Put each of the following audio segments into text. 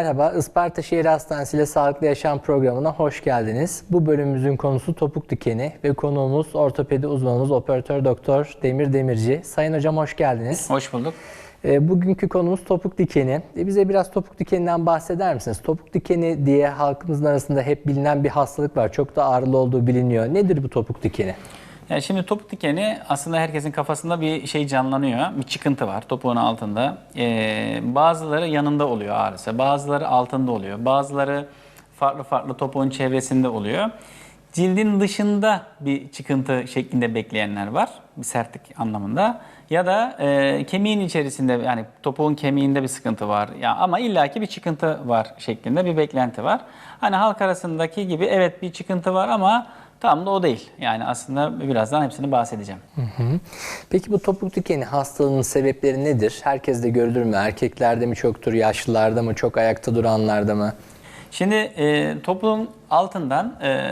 Merhaba, Isparta Şehir Hastanesi ile Sağlıklı Yaşam programına hoş geldiniz. Bu bölümümüzün konusu topuk dikeni ve konuğumuz ortopedi uzmanımız operatör doktor Demir Demirci. Sayın hocam hoş geldiniz. Hoş bulduk. E, Bugünkü konumuz topuk dikeni. E, Bize biraz topuk dikeninden bahseder misiniz? Topuk dikeni diye halkımızın arasında hep bilinen bir hastalık var. Çok da ağrılı olduğu biliniyor. Nedir bu topuk dikeni? Yani şimdi topuk dikeni aslında herkesin kafasında bir şey canlanıyor. Bir çıkıntı var topuğun altında. Ee, bazıları yanında oluyor ağrısı. Bazıları altında oluyor. Bazıları farklı farklı topuğun çevresinde oluyor. Cildin dışında bir çıkıntı şeklinde bekleyenler var. Bir sertlik anlamında. Ya da e, kemiğin içerisinde yani topuğun kemiğinde bir sıkıntı var. Ya ama illaki bir çıkıntı var şeklinde bir beklenti var. Hani halk arasındaki gibi evet bir çıkıntı var ama tam da o değil. Yani aslında birazdan hepsini bahsedeceğim. Peki bu topuk dikeni hastalığının sebepleri nedir? Herkeste görülür mü? Erkeklerde mi çoktur? Yaşlılarda mı? Çok ayakta duranlarda mı? Şimdi e, topuğun altından e,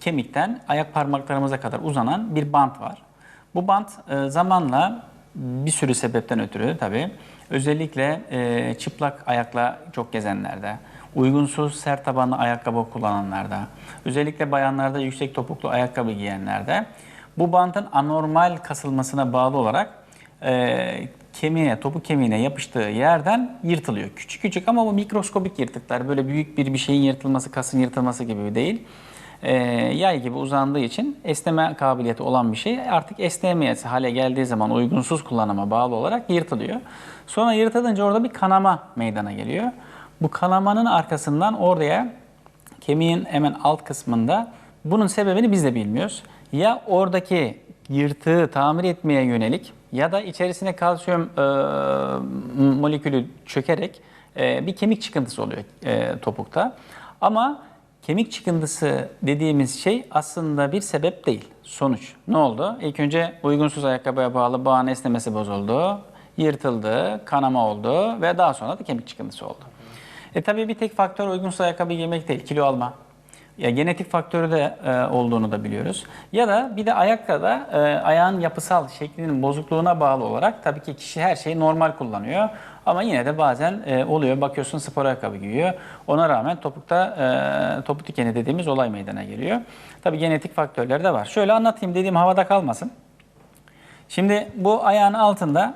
kemikten ayak parmaklarımıza kadar uzanan bir bant var. Bu bant e, zamanla bir sürü sebepten ötürü tabii özellikle e, çıplak ayakla çok gezenlerde, uygunsuz sert tabanlı ayakkabı kullananlarda, özellikle bayanlarda yüksek topuklu ayakkabı giyenlerde bu bantın anormal kasılmasına bağlı olarak e, kemiğe, topuk kemiğine yapıştığı yerden yırtılıyor. Küçük küçük ama bu mikroskobik yırtıklar. Böyle büyük bir bir şeyin yırtılması, kasın yırtılması gibi değil. E, yay gibi uzandığı için esneme kabiliyeti olan bir şey artık esneyemeyesi hale geldiği zaman uygunsuz kullanıma bağlı olarak yırtılıyor. Sonra yırtılınca orada bir kanama meydana geliyor. Bu kanamanın arkasından oraya kemiğin hemen alt kısmında bunun sebebini biz de bilmiyoruz. Ya oradaki yırtığı tamir etmeye yönelik ya da içerisine kalsiyum e, molekülü çökerek e, bir kemik çıkıntısı oluyor e, topukta. Ama kemik çıkıntısı dediğimiz şey aslında bir sebep değil. Sonuç. Ne oldu? İlk önce uygunsuz ayakkabıya bağlı bağın esnemesi bozuldu, yırtıldı, kanama oldu ve daha sonra da kemik çıkıntısı oldu. E tabii bir tek faktör uygunsuz ayakkabı giymek değil, kilo alma. Ya genetik faktörü de e, olduğunu da biliyoruz. Ya da bir de ayakkabıda e, ayağın yapısal şeklinin bozukluğuna bağlı olarak tabii ki kişi her şeyi normal kullanıyor. Ama yine de bazen e, oluyor. Bakıyorsun spor ayakkabı giyiyor. Ona rağmen topukta e, topuk dikeni dediğimiz olay meydana geliyor. Tabii genetik faktörler de var. Şöyle anlatayım dediğim havada kalmasın. Şimdi bu ayağın altında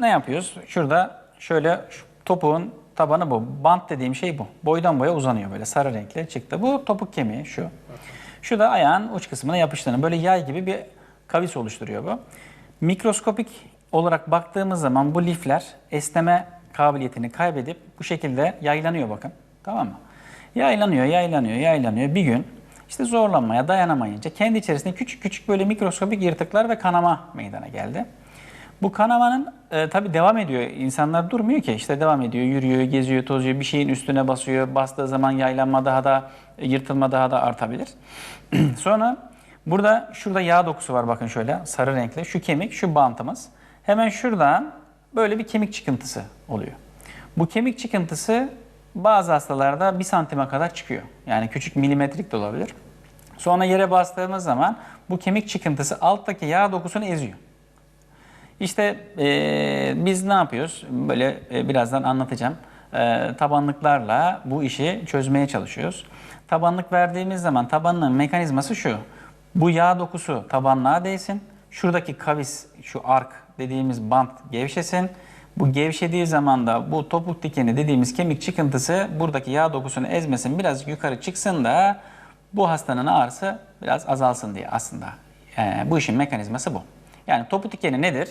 ne yapıyoruz? Şurada şöyle şu topuğun tabanı bu. Bant dediğim şey bu. Boydan boya uzanıyor böyle sarı renkli çıktı. Bu topuk kemiği şu. Şu da ayağın uç kısmına yapıştığını böyle yay gibi bir kavis oluşturuyor bu. Mikroskopik olarak baktığımız zaman bu lifler esneme kabiliyetini kaybedip bu şekilde yaylanıyor bakın. Tamam mı? Yaylanıyor, yaylanıyor, yaylanıyor. Bir gün işte zorlanmaya dayanamayınca kendi içerisinde küçük küçük böyle mikroskopik yırtıklar ve kanama meydana geldi. Bu kanamanın e, tabi devam ediyor. İnsanlar durmuyor ki. işte devam ediyor, yürüyor, geziyor, tozuyor, bir şeyin üstüne basıyor. Bastığı zaman yaylanma daha da, yırtılma daha da artabilir. Sonra burada şurada yağ dokusu var bakın şöyle sarı renkli. Şu kemik, şu bantımız. Hemen şuradan böyle bir kemik çıkıntısı oluyor. Bu kemik çıkıntısı bazı hastalarda bir santime kadar çıkıyor. Yani küçük milimetrik de olabilir. Sonra yere bastığımız zaman bu kemik çıkıntısı alttaki yağ dokusunu eziyor. İşte e, biz ne yapıyoruz? Böyle e, birazdan anlatacağım. E, tabanlıklarla bu işi çözmeye çalışıyoruz. Tabanlık verdiğimiz zaman tabanın mekanizması şu. Bu yağ dokusu tabanlığa değsin. Şuradaki kavis, şu ark dediğimiz bant gevşesin. Bu gevşediği zaman da bu topuk dikeni dediğimiz kemik çıkıntısı buradaki yağ dokusunu ezmesin, biraz yukarı çıksın da bu hastanın ağrısı biraz azalsın diye aslında. E, bu işin mekanizması bu. Yani topuk dikeni nedir?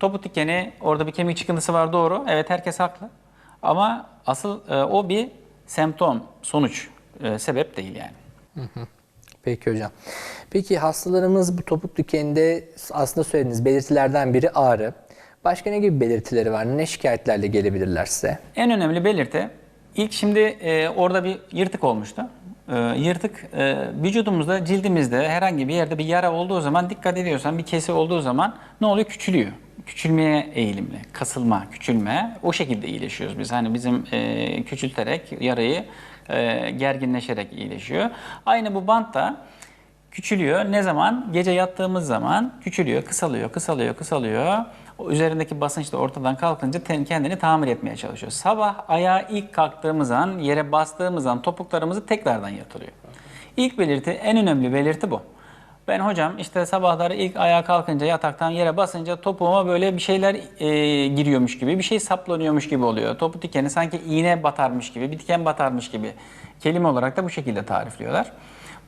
Topuk dikeni orada bir kemik çıkıntısı var doğru. Evet herkes haklı. Ama asıl e, o bir semptom, sonuç, e, sebep değil yani. Peki hocam. Peki hastalarımız bu topuk dikeninde aslında söylediğiniz belirtilerden biri ağrı. Başka ne gibi belirtileri var? Ne şikayetlerle gelebilirler size? En önemli belirti ilk şimdi e, orada bir yırtık olmuştu. E, yırtık e, vücudumuzda, cildimizde herhangi bir yerde bir yara olduğu zaman dikkat ediyorsan bir kesi olduğu zaman ne oluyor? Küçülüyor. Küçülmeye eğilimli, kasılma, küçülme. O şekilde iyileşiyoruz biz. Hani bizim e, küçülterek yarayı gerginleşerek iyileşiyor. Aynı bu bant da küçülüyor. Ne zaman? Gece yattığımız zaman küçülüyor, kısalıyor, kısalıyor, kısalıyor. O üzerindeki basınç da ortadan kalkınca kendini tamir etmeye çalışıyor. Sabah ayağa ilk kalktığımız an, yere bastığımız an topuklarımızı tekrardan yatırıyor. İlk belirti, en önemli belirti bu. Ben hocam işte sabahları ilk ayağa kalkınca yataktan yere basınca topuğuma böyle bir şeyler e, giriyormuş gibi, bir şey saplanıyormuş gibi oluyor. Topu dikeni sanki iğne batarmış gibi, bir diken batarmış gibi kelime olarak da bu şekilde tarifliyorlar.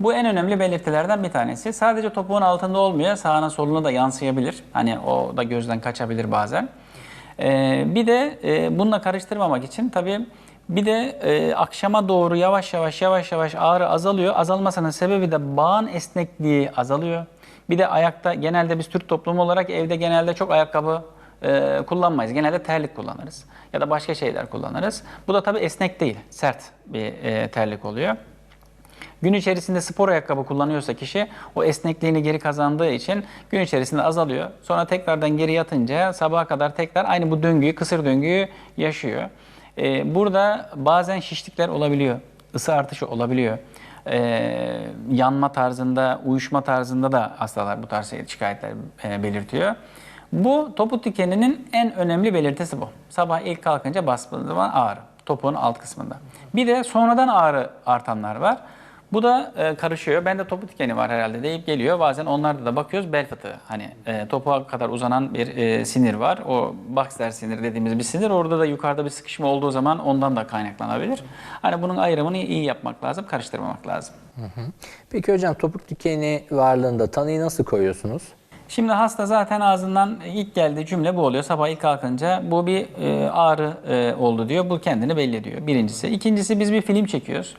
Bu en önemli belirtilerden bir tanesi. Sadece topuğun altında olmuyor, sağına soluna da yansıyabilir. Hani o da gözden kaçabilir bazen. Ee, bir de e, bununla karıştırmamak için tabii bir de e, akşama doğru yavaş yavaş yavaş yavaş ağrı azalıyor. Azalmasının sebebi de bağın esnekliği azalıyor. Bir de ayakta genelde biz Türk toplumu olarak evde genelde çok ayakkabı e, kullanmayız. Genelde terlik kullanırız ya da başka şeyler kullanırız. Bu da tabii esnek değil, sert bir e, terlik oluyor. Gün içerisinde spor ayakkabı kullanıyorsa kişi o esnekliğini geri kazandığı için gün içerisinde azalıyor. Sonra tekrardan geri yatınca sabaha kadar tekrar aynı bu döngüyü, kısır döngüyü yaşıyor. Ee, burada bazen şişlikler olabiliyor, ısı artışı olabiliyor. Ee, yanma tarzında, uyuşma tarzında da hastalar bu tarz şikayetler e, belirtiyor. Bu topuk dikeninin en önemli belirtisi bu. Sabah ilk kalkınca bastığı zaman ağrı, topuğun alt kısmında. Bir de sonradan ağrı artanlar var. Bu da e, karışıyor. Bende topuk dikeni var herhalde deyip geliyor. Bazen onlarda da bakıyoruz bel fıtığı. Hani e, topuğa kadar uzanan bir e, sinir var. O Baxter sinir dediğimiz bir sinir. Orada da yukarıda bir sıkışma olduğu zaman ondan da kaynaklanabilir. Hani bunun ayrımını iyi yapmak lazım, karıştırmamak lazım. Peki hocam topuk dikeni varlığında tanıyı nasıl koyuyorsunuz? Şimdi hasta zaten ağzından ilk geldiği cümle bu oluyor. Sabah ilk kalkınca bu bir e, ağrı e, oldu diyor. Bu kendini belli ediyor. Birincisi. İkincisi biz bir film çekiyoruz.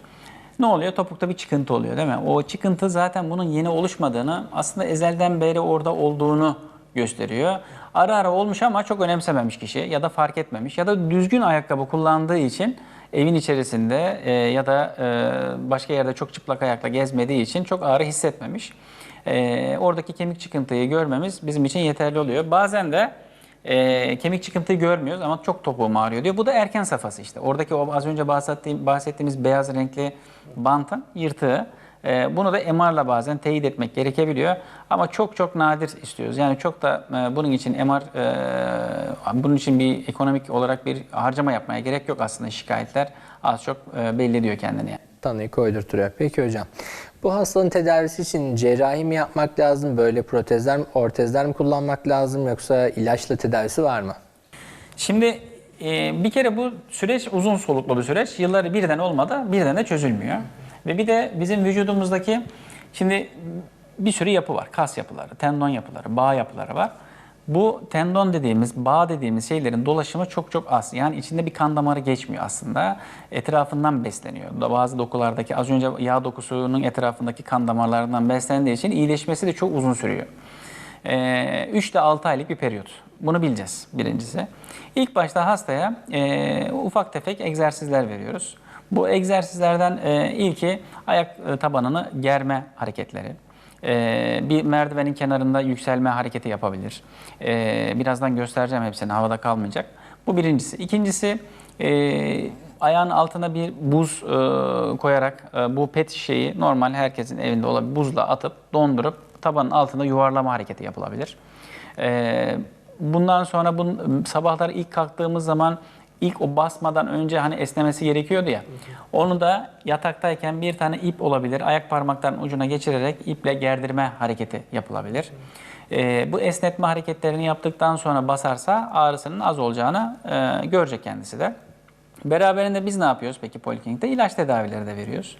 Ne oluyor? Topukta bir çıkıntı oluyor değil mi? O çıkıntı zaten bunun yeni oluşmadığını, aslında ezelden beri orada olduğunu gösteriyor. Ara ara olmuş ama çok önemsememiş kişi ya da fark etmemiş ya da düzgün ayakkabı kullandığı için evin içerisinde e, ya da e, başka yerde çok çıplak ayakla gezmediği için çok ağrı hissetmemiş. E, oradaki kemik çıkıntıyı görmemiz bizim için yeterli oluyor. Bazen de e, kemik çıkıntıyı görmüyoruz ama çok topuğum ağrıyor diyor. Bu da erken safhası işte. Oradaki o az önce bahsettiğim, bahsettiğimiz beyaz renkli bantın yırtığı. E, bunu da MR'la bazen teyit etmek gerekebiliyor. Ama çok çok nadir istiyoruz. Yani çok da e, bunun için MR, e, bunun için bir ekonomik olarak bir harcama yapmaya gerek yok aslında şikayetler. Az çok e, belli ediyor kendini. Yani. Tanıyı koydurtuyor. Peki hocam. Bu hastalığın tedavisi için cerrahi mi yapmak lazım? Böyle protezler mi, ortezler mi kullanmak lazım? Yoksa ilaçla tedavisi var mı? Şimdi e, bir kere bu süreç uzun soluklu bir süreç. Yılları birden olmadı, birden de çözülmüyor. Ve bir de bizim vücudumuzdaki şimdi bir sürü yapı var. Kas yapıları, tendon yapıları, bağ yapıları var. Bu tendon dediğimiz, bağ dediğimiz şeylerin dolaşımı çok çok az. Yani içinde bir kan damarı geçmiyor aslında. Etrafından besleniyor. Bazı dokulardaki az önce yağ dokusunun etrafındaki kan damarlarından beslendiği için iyileşmesi de çok uzun sürüyor. 3 ile 6 aylık bir periyot. Bunu bileceğiz birincisi. İlk başta hastaya e, ufak tefek egzersizler veriyoruz. Bu egzersizlerden e, ilki ayak e, tabanını germe hareketleri. E, bir merdivenin kenarında yükselme hareketi yapabilir. E, birazdan göstereceğim hepsini havada kalmayacak. Bu birincisi. İkincisi e, ayağın altına bir buz e, koyarak e, bu pet şişeyi normal herkesin evinde olan buzla atıp dondurup tabanın altında yuvarlama hareketi yapılabilir. E, bundan sonra bun, sabahlar ilk kalktığımız zaman ilk o basmadan önce hani esnemesi gerekiyordu ya. Onu da yataktayken bir tane ip olabilir. Ayak parmaklarının ucuna geçirerek iple gerdirme hareketi yapılabilir. E, bu esnetme hareketlerini yaptıktan sonra basarsa ağrısının az olacağını e, görecek kendisi de. Beraberinde biz ne yapıyoruz peki poliklinikte? İlaç tedavileri de veriyoruz.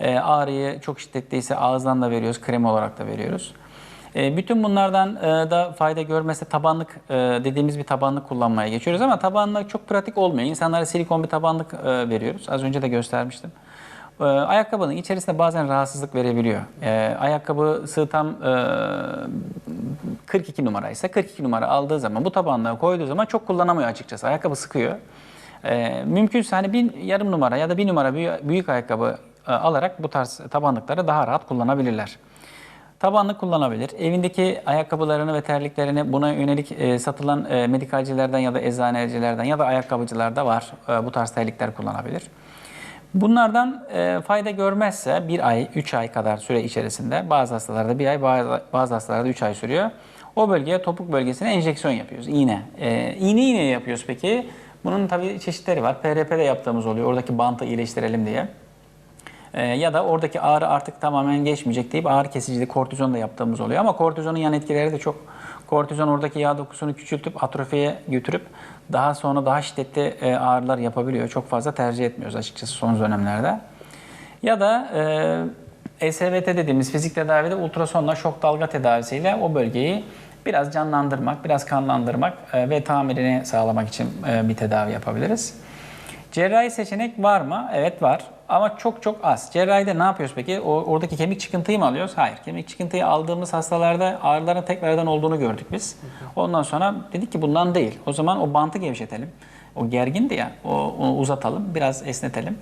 E, ağrıyı çok şiddetliyse ağızdan da veriyoruz, krem olarak da veriyoruz. E, bütün bunlardan e, da fayda görmese tabanlık e, dediğimiz bir tabanlık kullanmaya geçiyoruz ama tabanlık çok pratik olmuyor. İnsanlara silikon bir tabanlık veriyoruz. Az önce de göstermiştim. Ayakkabının içerisinde bazen rahatsızlık verebiliyor. E, ayakkabısı tam e, 42 numara ise 42 numara aldığı zaman bu tabanlığa koyduğu zaman çok kullanamıyor açıkçası. Ayakkabı sıkıyor. Mümkünse hani bir yarım numara ya da bir numara büyük, ayakkabı alarak bu tarz tabanlıkları daha rahat kullanabilirler. Tabanlık kullanabilir. Evindeki ayakkabılarını ve terliklerini buna yönelik e, satılan e, medikalcilerden ya da eczanecilerden ya da ayakkabıcılarda var. E, bu tarz terlikler kullanabilir. Bunlardan e, fayda görmezse bir ay, üç ay kadar süre içerisinde bazı hastalarda bir ay, bazı, bazı hastalarda üç ay sürüyor. O bölgeye topuk bölgesine enjeksiyon yapıyoruz. İğne. Ee, iğne iğne yapıyoruz peki. Bunun tabii çeşitleri var. PRP'de yaptığımız oluyor. Oradaki bantı iyileştirelim diye. Ee, ya da oradaki ağrı artık tamamen geçmeyecek deyip ağrı kesicili kortizon da yaptığımız oluyor. Ama kortizonun yan etkileri de çok. Kortizon oradaki yağ dokusunu küçültüp atrofiye götürüp daha sonra daha şiddetli e, ağrılar yapabiliyor. Çok fazla tercih etmiyoruz açıkçası son dönemlerde. Ya da e, SVT dediğimiz fizik tedavide ultrasonla şok dalga tedavisiyle o bölgeyi biraz canlandırmak, biraz kanlandırmak e, ve tamirini sağlamak için e, bir tedavi yapabiliriz. Cerrahi seçenek var mı? Evet var. Ama çok çok az. Cerrahide ne yapıyoruz peki? Oradaki kemik çıkıntıyı mı alıyoruz? Hayır. Kemik çıkıntıyı aldığımız hastalarda ağrıların tekrardan olduğunu gördük biz. Ondan sonra dedik ki bundan değil. O zaman o bantı gevşetelim. O gergindi ya, o, onu uzatalım, biraz esnetelim.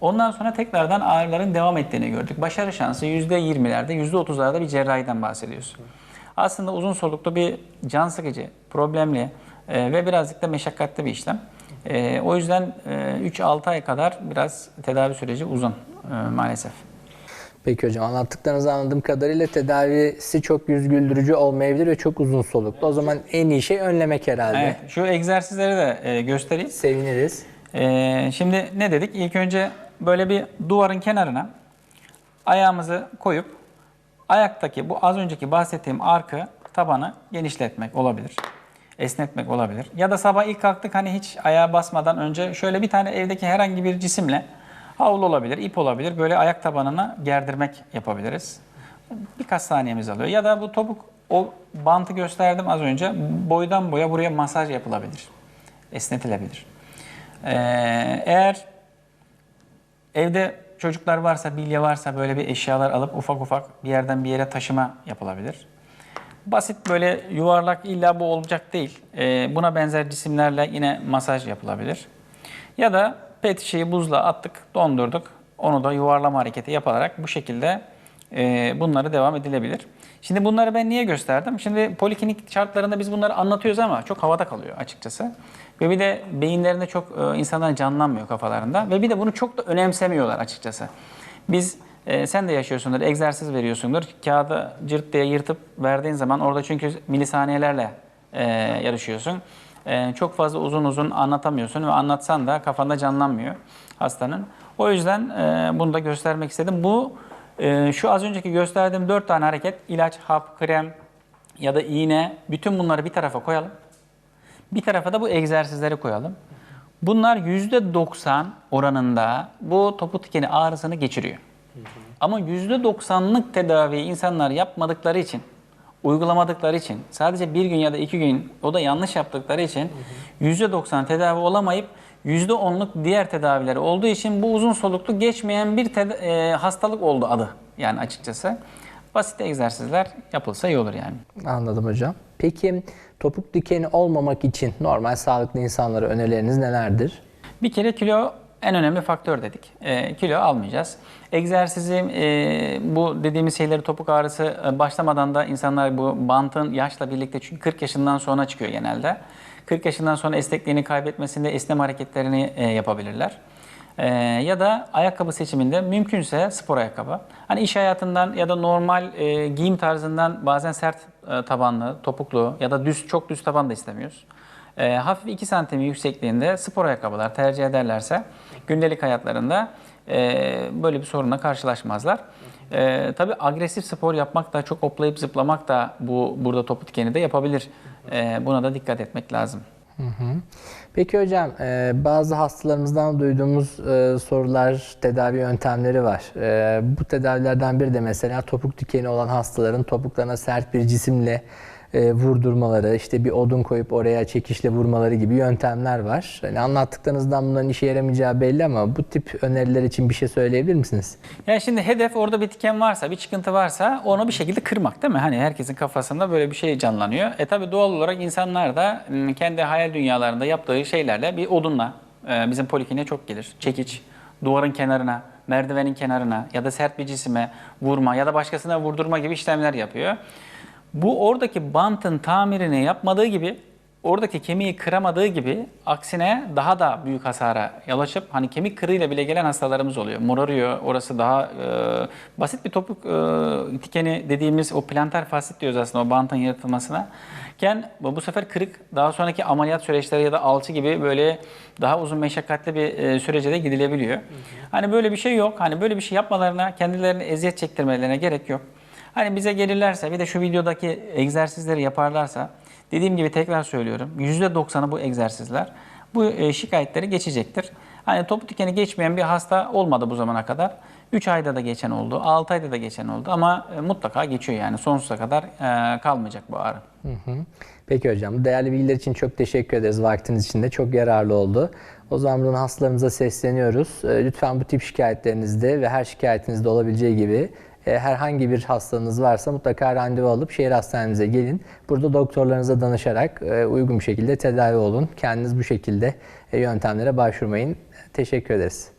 Ondan sonra tekrardan ağrıların devam ettiğini gördük. Başarı şansı %20'lerde, %30'larda bir cerrahiden bahsediyoruz. Aslında uzun soluklu bir can sıkıcı, problemli e, ve birazcık da meşakkatli bir işlem. E, o yüzden e, 3-6 ay kadar biraz tedavi süreci uzun e, maalesef. Peki hocam anlattıklarınızı anladığım kadarıyla tedavisi çok yüz güldürücü olmayabilir ve çok uzun soluklu. O zaman en iyi şey önlemek herhalde. Evet, şu egzersizleri de e, göstereyim. Seviniriz. Ee, şimdi ne dedik? İlk önce böyle bir duvarın kenarına ayağımızı koyup ayaktaki bu az önceki bahsettiğim arkı tabanı genişletmek olabilir. Esnetmek olabilir. Ya da sabah ilk kalktık hani hiç ayağa basmadan önce şöyle bir tane evdeki herhangi bir cisimle havlu olabilir, ip olabilir. Böyle ayak tabanına gerdirmek yapabiliriz. Birkaç saniyemiz alıyor. Ya da bu topuk o bantı gösterdim az önce. Boydan boya buraya masaj yapılabilir. Esnetilebilir. Ee, eğer evde çocuklar varsa, bilye varsa böyle bir eşyalar alıp ufak ufak bir yerden bir yere taşıma yapılabilir. Basit böyle yuvarlak illa bu olacak değil. Ee, buna benzer cisimlerle yine masaj yapılabilir. Ya da pet şişeyi buzla attık, dondurduk. Onu da yuvarlama hareketi yapılarak bu şekilde e, bunları devam edilebilir. Şimdi bunları ben niye gösterdim? Şimdi poliklinik şartlarında biz bunları anlatıyoruz ama çok havada kalıyor açıkçası. Ve bir de beyinlerinde çok e, insanların canlanmıyor kafalarında. Ve bir de bunu çok da önemsemiyorlar açıkçası. Biz e, sen de yaşıyorsundur, egzersiz veriyorsundur. Kağıdı cırt diye yırtıp verdiğin zaman orada çünkü milisaniyelerle e, yarışıyorsun. E, çok fazla uzun uzun anlatamıyorsun ve anlatsan da kafanda canlanmıyor hastanın. O yüzden e, bunu da göstermek istedim. Bu e, şu az önceki gösterdiğim dört tane hareket ilaç, hap, krem ya da iğne bütün bunları bir tarafa koyalım. Bir tarafa da bu egzersizleri koyalım. Bunlar %90 oranında bu topu tikeni ağrısını geçiriyor. Ama %90'lık tedaviyi insanlar yapmadıkları için, uygulamadıkları için, sadece bir gün ya da iki gün o da yanlış yaptıkları için %90 tedavi olamayıp %10'luk diğer tedavileri olduğu için bu uzun soluklu geçmeyen bir e, hastalık oldu adı yani açıkçası. Basit egzersizler yapılsa iyi olur yani. Anladım hocam. Peki topuk dikeni olmamak için normal sağlıklı insanlara önerileriniz nelerdir? Bir kere kilo en önemli faktör dedik. E, kilo almayacağız. Egzersizi, e, bu dediğimiz şeyleri topuk ağrısı e, başlamadan da insanlar bu bantın yaşla birlikte çünkü 40 yaşından sonra çıkıyor genelde. 40 yaşından sonra esnekliğini kaybetmesinde esneme hareketlerini e, yapabilirler. E, ya da ayakkabı seçiminde mümkünse spor ayakkabı. Hani iş hayatından ya da normal e, giyim tarzından bazen sert e, tabanlı, topuklu ya da düz çok düz taban da istemiyoruz. E, hafif 2 santim yüksekliğinde spor ayakkabılar tercih ederlerse gündelik hayatlarında e, böyle bir sorunla karşılaşmazlar. E, tabii agresif spor yapmak da çok hoplayıp zıplamak da bu burada topu dikeni de yapabilir. E, buna da dikkat etmek lazım. Peki hocam e, bazı hastalarımızdan duyduğumuz e, sorular, tedavi yöntemleri var. E, bu tedavilerden biri de mesela topuk dikeni olan hastaların topuklarına sert bir cisimle e, vurdurmaları, işte bir odun koyup oraya çekişle vurmaları gibi yöntemler var. Hani anlattıklarınızdan bunların işe yaramayacağı belli ama bu tip öneriler için bir şey söyleyebilir misiniz? Yani şimdi hedef orada bir diken varsa, bir çıkıntı varsa onu bir şekilde kırmak değil mi? Hani herkesin kafasında böyle bir şey canlanıyor. E tabi doğal olarak insanlar da m, kendi hayal dünyalarında yaptığı şeylerle bir odunla, e, bizim polikliniğe çok gelir. Çekiç, duvarın kenarına, merdivenin kenarına ya da sert bir cisime vurma ya da başkasına vurdurma gibi işlemler yapıyor. Bu oradaki bantın tamirini yapmadığı gibi oradaki kemiği kıramadığı gibi aksine daha da büyük hasara yol açıp hani kemik kırığıyla bile gelen hastalarımız oluyor. Morarıyor. Orası daha e, basit bir topuk e, dikeni dediğimiz o plantar fasit diyoruz aslında o bantın yaratılmasına. Ken bu sefer kırık daha sonraki ameliyat süreçleri ya da alçı gibi böyle daha uzun meşakkatli bir e, sürece de gidilebiliyor. Hani böyle bir şey yok. Hani böyle bir şey yapmalarına, kendilerine eziyet çektirmelerine gerek yok. Hani bize gelirlerse bir de şu videodaki egzersizleri yaparlarsa dediğim gibi tekrar söylüyorum %90'ı bu egzersizler bu e, şikayetleri geçecektir. Hani topu dikeni geçmeyen bir hasta olmadı bu zamana kadar. 3 ayda da geçen oldu, 6 ayda da geçen oldu ama e, mutlaka geçiyor yani sonsuza kadar e, kalmayacak bu ağrı. Hı hı. Peki hocam, değerli bilgiler için çok teşekkür ederiz. Vaktiniz için de çok yararlı oldu. O zaman buradan hastalarımıza sesleniyoruz. Lütfen bu tip şikayetlerinizde ve her şikayetinizde olabileceği gibi herhangi bir hastalığınız varsa mutlaka randevu alıp şehir hastanemize gelin. Burada doktorlarınıza danışarak e, uygun bir şekilde tedavi olun. Kendiniz bu şekilde e, yöntemlere başvurmayın. Teşekkür ederiz.